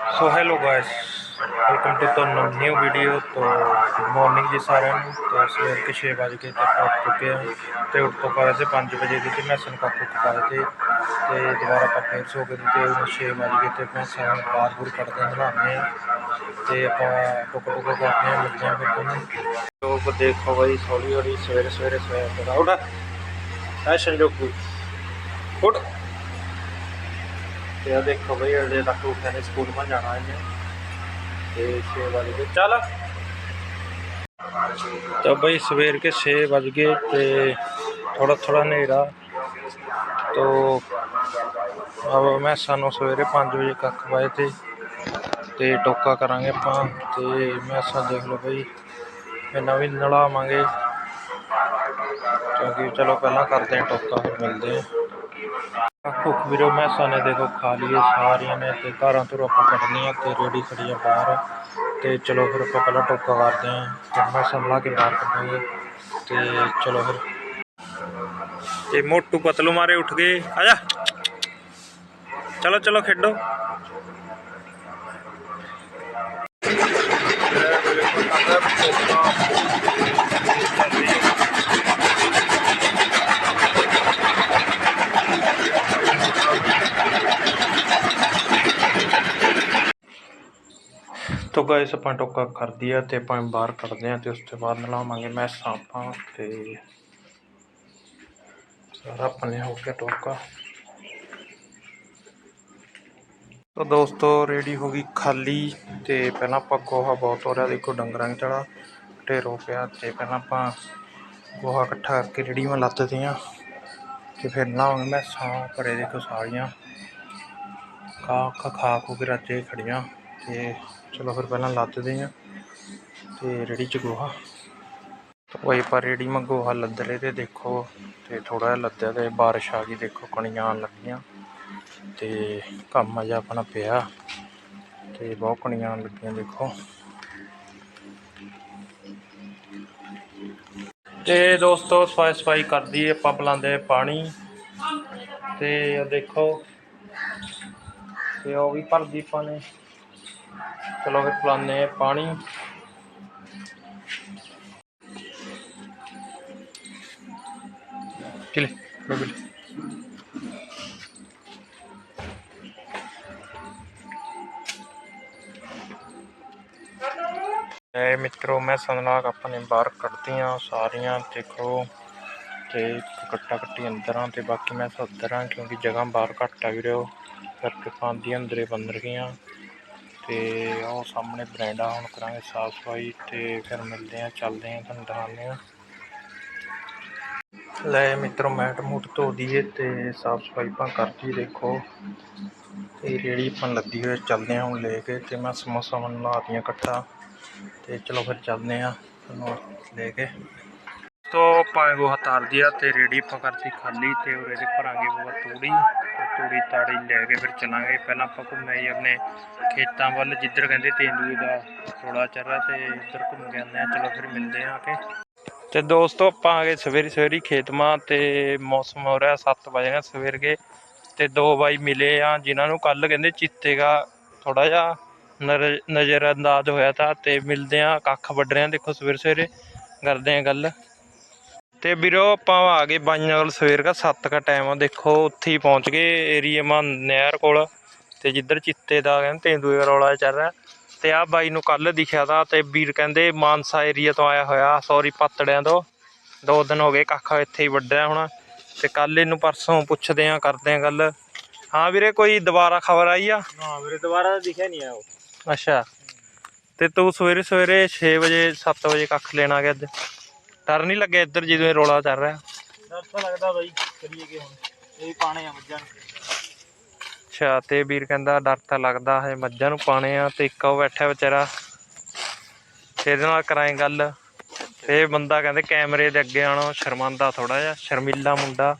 So hello guys welcome to ਤੁਹਾਨੂੰ new video ਤੋਂ good morning ji ਸਾਰਿਆਂ ਨੂੰ। ਤੇ ਸਵੇਰ ਕੇ 6 ਵਜੇ ਕੇ ਤੱਕ ਉੱਠ ਚੁੱਕੇ ਹਾਂ। ਤੇ ਉੱਠ ਤੋਂ ਬਾਅਦ ਤੇ 5 ਵਜੇ ਦੀ ਤੇ ਮੈਂ ਸੰਕਾ ਕੁੱਕ ਪਾਏ ਤੇ ਤੇ ਦੁਬਾਰਾ ਆਪਾਂ ਫੇਰ ਸੋ ਗਏ ਤੇ ਹੁਣ 6 ਵਜੇ ਕੇ ਤੇ ਮੈਂ ਸਾਰਾ ਬਾਹਰ ਬੂਰ ਕੱਢਦੇ ਹਾਂ, ਨਹਾਉਂਦੇ ਹਾਂ। ਤੇ ਆਪਾਂ ਟੁਕ ਟੁਕ ਕਰਦੇ ਹਾਂ ਮਿਲਦੇ ਫਿਰ ਤੁਹਾਨੂੰ ਲੋਕ ਦੇਖੋ ਬਈ ਹੌਲੀ ਹੌਲੀ ਸਵੇਰੇ ਸਵੇਰੇ ਸਵੇਰੇ ਦਾ ਐ ਸੰਜੋਗੂ ਉੱਠ। ਤੇ ਆ ਦੇਖੋ ਬਈ, ਅਜੇ ਤੱਕ ਉੱਠਿਆ ਨੇ ਸਕੂਲ ਮਾ ਜਾਣਾ ਇਹਨੇ। ਤੇ 6 ਵਜੇ ਕੇ ਚੱਲ। ਤਾਂ ਬਈ, ਸਵੇਰ ਕੇ 6 ਵਜ ਗਏ ਤੇ ਥੋੜਾ ਥੋੜਾ ਹਨੇਰਾ। ਤੋ ਅਬ ਮੈਂ ਸਾਨੂੰ ਸਵੇਰੇ 5 ਵਜੇ ਕੱਖ ਪਾਏ ਤੇ ਤੇ ਟੋਕਾ ਕਰਾਂਗੇ ਆਪਾਂ। ਤੇ ਮੈਂ ਸਾ ਦੇਖ ਲਓ ਬਈ, ਇਹਨਾਂ ਵੀ ਨਲਾਵਾਂਗੇ। ਕਿਉਂਕਿ ਚਲੋ, ਪਹਿਲਾਂ ਕਰਦੇ ਹਾਂ ਟੋਕਾ, ਫਿਰ ਮਿਲਦੇ ਹਾਂ। ਭੁੱਖ ਵੀਰੋ, ਮੈਂ ਸਾਨੇ ਦੇਖੋ ਖਾ ਲਈਏ ਸਾਰੀਆਂ ਨੇ ਤੇ ਘਰਾਂ ਤੋਂ ਆਪਾਂ ਕੱਢਣੀਆਂ ਤੇ ਰੇੜੀ ਖੜੀ ਆ ਬਾਹਰ ਤੇ ਚਲੋ ਫਿਰ ਆਪਾਂ ਪਹਿਲਾਂ ਟੋਕਾ ਕਰਦੇ ਆਂ ਤੇ ਮੈਂ ਸੰਭਲਾ ਕੇ ਬਾਹਰ ਕੱਢਾਂਗੇ ਤੇ ਚਲੋ ਫਿਰ। ਤੇ ਮੋਟੂ ਪਤਲੂ ਮਾਰੇ ਉੱਠ ਗਏ। ਆ ਜਾ। ਚਲੋ ਚਲੋ ਖੇਡੋ। ਤੋ ਗਾਇਸ ਆਪਾਂ ਟੋਕਾ ਕਰ ਦਿਆ ਤੇ ਆਪਾਂ ਬਾਹਰ ਕੱਢਦੇ ਆ ਤੇ ਉਸ ਤੋਂ ਬਾਅਦ ਨਲਾਵਾਂਗੇ। ਮੈਂ ਆਪਾਂ ਤੇ ਸਾਰਾ ਆਪਣੇ ਹੋ ਗਿਆ ਟੋਕਾ। ਤੋ ਦੋਸਤੋ, ਰੈਡੀ ਹੋ ਗਈ ਖਾਲੀ ਤੇ ਪਹਿਲਾਂ ਆਪਾਂ ਗੋਹਾ ਬਹੁਤ ਹੋ ਰਿਹਾ। ਦੇਖੋ, ਡੰਗਰਾਂ ਦੀ ਚੜਾ ਢੇਰੋ ਪਿਆ ਤੇ ਪਹਿਲਾਂ ਆਪਾਂ ਗੋਹਾ ਇਕੱਠਾ ਕਰਕੇ ਰੇੜੀ ਮੈਂ ਲੱਦਦੇ ਆ ਤੇ ਫਿਰ ਨਹਾਵਾਂਗੇ ਮੈਂ ਸਾਂ ਭਰੇ ਦੇਖੋ ਸਾਰੀਆਂ। ਖਾ ਖਾ ਖਾ ਖੂ ਕੇ ਰਾਜੇ ਖੜੀਆਂ ਤੇ ਚਲੋ ਫਿਰ ਪਹਿਲਾਂ ਲੱਦਦੇ ਆ ਤੇ ਰੇੜੀ ਚ ਗੋਹਾ। ਤਾਂ ਪਰ ਰੇੜੀ ਮੈਂ ਗੋਹਾ ਲੱਦ ਲਏ ਤੇ ਦੇਖੋ, ਤੇ ਥੋੜਾ ਜਿਹਾ ਲੱਦਿਆ ਤੇ ਬਾਰਿਸ਼ ਆ ਗਈ, ਦੇਖੋ ਕਣੀਆਂ ਆਉਣ ਲੱਗੀਆਂ। ਤੇ ਕੰਮ ਅਜਾ ਆਪਣਾ ਪਿਆ, ਤੇ ਬਹੁਤ ਕਣੀਆਂ ਆਉਣ ਲੱਗੀਆਂ, ਦੇਖੋ। ਤੇ ਦੋਸਤੋ, ਸਫ਼ਾਈ ਸਫ਼ਾਈ ਕਰਦੀ ਆਪਾਂ ਬੁਲਾਉਂਦੇ ਪਾਣੀ। ਤੇ ਦੇਖੋ, ਤੇ ਉਹ ਵੀ ਭਰਦੀ ਆਪਾਂ ਨੇ ਚਲੋ ਫਿਰ ਪਿਲਾਉਂਦੇ ਪਾਣੀ। ਚਲੇ ਬਬਲ ਇਹ ਮਿੱਤਰੋ, ਮੈਂ ਸੰਦਨਾਕ ਆਪਣੇ ਬਾਹਰ ਕੱਢਦੀਆਂ ਸਾਰੀਆਂ, ਦੇਖੋ। ਤੇ ਕੱਟਾ ਕੱਟੀ ਅੰਦਰਾਂ ਤੇ ਬਾਕੀ ਮੈਂ ਸੱਦਰਾਂ ਕਿਉਂਕਿ ਜਗ੍ਹਾ ਬਾਹਰ ਘੱਟ ਆ ਵੀਰੋ। ਕਰਕੇ ਪਾਉਂਦੀਆਂ ਅੰਦਰੇ ਬੰਦਰ ਗਈਆਂ ਤੇ ਉਹ ਸਾਹਮਣੇ ਬਰੈਂਡਾ ਹੁਣ ਕਰਾਂਗੇ ਸਾਫ਼ ਸਫ਼ਾਈ ਤੇ ਫਿਰ ਮਿਲਦੇ ਆ ਚੱਲਦੇ ਆ ਤੁਹਾਨੂੰ ਦਿਖਾਉਂਦੇ ਆ ਲੈ ਮਿੱਤਰੋ, ਮੈਟ ਮੂਟ ਧੋ ਦਈਏ ਤੇ ਸਾਫ਼ ਸਫ਼ਾਈ ਆਪਾਂ ਕਰਤੀ ਦੇਖੋ। ਤੇ ਰੇੜੀ ਆਪਾਂ ਲੱਦੀ ਹੋਏ ਚੱਲਦੇ ਆ ਹੁਣ ਲੈ ਕੇ ਤੇ ਮੈਂ ਸਮੋਸਾ ਬਣਾ ਲਾਤੀਆਂ ਇਕੱਠਾ ਤੇ ਚਲੋ ਫਿਰ ਚੱਲਦੇ ਆ ਤੁਹਾਨੂੰ ਲੈ ਕੇ। ਤੋ ਆਪਾਂ ਗੋਹਾ ਤਾਰ ਦਿਆ ਤੇ ਰੇੜੀ ਆਪਾਂ ਕਰਤੀ ਖਾਲੀ ਤੇ ਉਰੇ ਦੇ ਭਰਾਂਗੇ ਉਹ ਤੂੜੀ। ਤੂੜੀ ਤਾੜੀ ਲੈ ਕੇ ਫਿਰ ਚੱਲਾਂਗੇ। ਪਹਿਲਾਂ ਆਪਾਂ ਘੁੰਮੇ ਹੀ ਆਪਣੇ ਖੇਤਾਂ ਵੱਲ, ਜਿੱਧਰ ਕਹਿੰਦੇ ਤੇਂਦੂਏ ਦਾ ਥੋੜਾ ਚੱਲ ਰਿਹਾ ਤੇ ਇੱਧਰ ਘੁੰਮ ਕੇ ਆਉਂਦੇ ਆ ਚਲੋ ਫਿਰ ਮਿਲਦੇ ਆ ਆ ਕੇ। ਤੇ ਦੋਸਤੋ, ਆਪਾਂ ਆ ਗਏ ਸਵੇਰੇ ਸਵੇਰੀ ਖੇਤ ਮਾਂ ਤੇ ਮੌਸਮ ਹੋ ਰਿਹਾ 7 ਵਜੇ ਨਾ ਸਵੇਰ ਕੇ ਤੇ ਦੋ ਬਾਈ ਮਿਲੇ ਆ, ਜਿਨ੍ਹਾਂ ਨੂੰ ਕੱਲ ਕਹਿੰਦੇ ਚਿੱਤੇਗਾ ਥੋੜਾ ਜਿਹਾ ਨਰ- ਨਜ਼ਰ ਅੰਦਾਜ਼ ਹੋਇਆ ਤਾਂ ਤੇ ਮਿਲਦੇ ਆ ਕੱਖ ਵੱਢ ਰਹੇ ਆ ਦੇਖੋ ਸਵੇਰੇ ਸਵੇਰੇ ਕਰਦੇ ਆ ਗੱਲ। ਤੇ ਵੀਰੋ ਆਪਾਂ ਆ ਗਏ ਬਾਈਆਂ ਕੋਲ ਸਵੇਰ ਦਾ 7 ਦਾ ਟਾਈਮ ਆ। ਦੇਖੋ ਉੱਥੇ ਹੀ ਪਹੁੰਚ ਗਏ ਏਰੀਆ ਮਾ ਨਹਿਰ ਕੋਲ। ਤੇ ਜਿੱਧਰ ਚਿੱਤੇ ਦਾ ਕਹਿੰਦੇ ਤੇਂਦੂਏ ਦਾ ਰੌਲਾ ਚੱਲ ਰਿਹਾ। ਤੇ ਆ ਬਾਈ ਨੂੰ ਕੱਲ ਦਿਖਿਆ ਤਾਂ ਤੇ ਵੀਰ ਕਹਿੰਦੇ ਮਾਨਸਾ ਏਰੀਆ ਤੋਂ ਆਇਆ ਹੋਇਆ ਸੌਰੀ ਪਾਤੜਿਆਂ ਤੋਂ। ਦੋ ਦਿਨ ਹੋ ਗਏ ਕੱਖ ਇੱਥੇ ਹੀ ਵੱਢਿਆ ਹੁਣ। ਤੇ ਕੱਲ ਇਹਨੂੰ ਪਰਸੋਂ ਪੁੱਛਦੇ ਆ ਕਰਦੇ ਆ ਗੱਲ। ਹਾਂ ਵੀਰੇ ਕੋਈ ਦੁਬਾਰਾ ਖਬਰ ਆਈ ਆ? ਹਾਂ ਵੀਰੇ ਦੁਬਾਰਾ ਤਾਂ ਦਿਖਿਆ ਨਹੀਂ ਆ ਉਹ। ਅੱਛਾ। ਤੇ ਤੂੰ ਸਵੇਰੇ ਸਵੇਰੇ 6 ਵਜੇ 7 ਵਜੇ ਕੱਖ ਲੈਣ ਆ ਗਿਆ ਅੱਜ? ਡਰ ਨਹੀਂ ਲੱਗਿਆ ਇੱਧਰ ਜਦੋਂ ਰੌਲਾ ਚੱਲ ਰਿਹਾ? ਡਰ ਤਾਂ ਲੱਗਦਾ ਬਾਈ ਕਰੀਏ ਕੀ ਹੁਣ? ਇਹ ਪਾਣੇ ਆ ਮੱਝਾਂ ਅੱਛਾ ਤੇ ਵੀਰ ਕਹਿੰਦਾ ਡਰ ਤਾਂ ਲੱਗਦਾ ਹੈ ਮੱਝਾਂ ਨੂੰ ਪਾਣੇ ਆ ਤੇ ਇੱਕ ਉਹ ਬੈਠਾ ਵਿਚਾਰਾ। ਇਹਦੇ ਨਾਲ ਕਰਾਂਗੇ ਗੱਲ। ਤੇ ਬੰਦਾ ਕਹਿੰਦੇ ਕੈਮਰੇ ਦੇ ਅੱਗੇ ਆਣੋ ਸ਼ਰਮਾਂਦਾ ਥੋੜਾ ਜਿਹਾ ਸ਼ਰਮੀਲਾ ਮੁੰਡਾ।